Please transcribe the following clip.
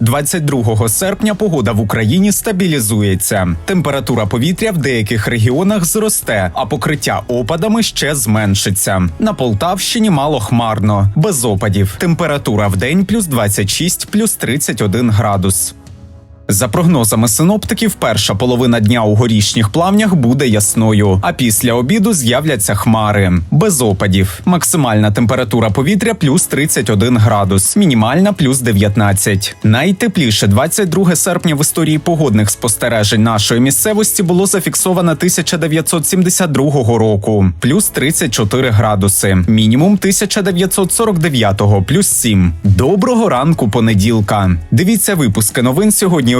22 серпня погода в Україні стабілізується. Температура повітря в деяких регіонах зросте, а покриття опадами ще зменшиться. На Полтавщині мало хмарно, без опадів. Температура в день плюс 26, плюс 31 градус. За прогнозами синоптиків, перша половина дня у горішніх плавнях буде ясною, а після обіду з'являться хмари без опадів. Максимальна температура повітря плюс 31 градус, мінімальна плюс 19. Найтепліше 22 серпня в історії погодних спостережень нашої місцевості було зафіксовано 1972 року, плюс 34 градуси, мінімум 1949 плюс 7. Доброго ранку понеділка. Дивіться випуски новин сьогодні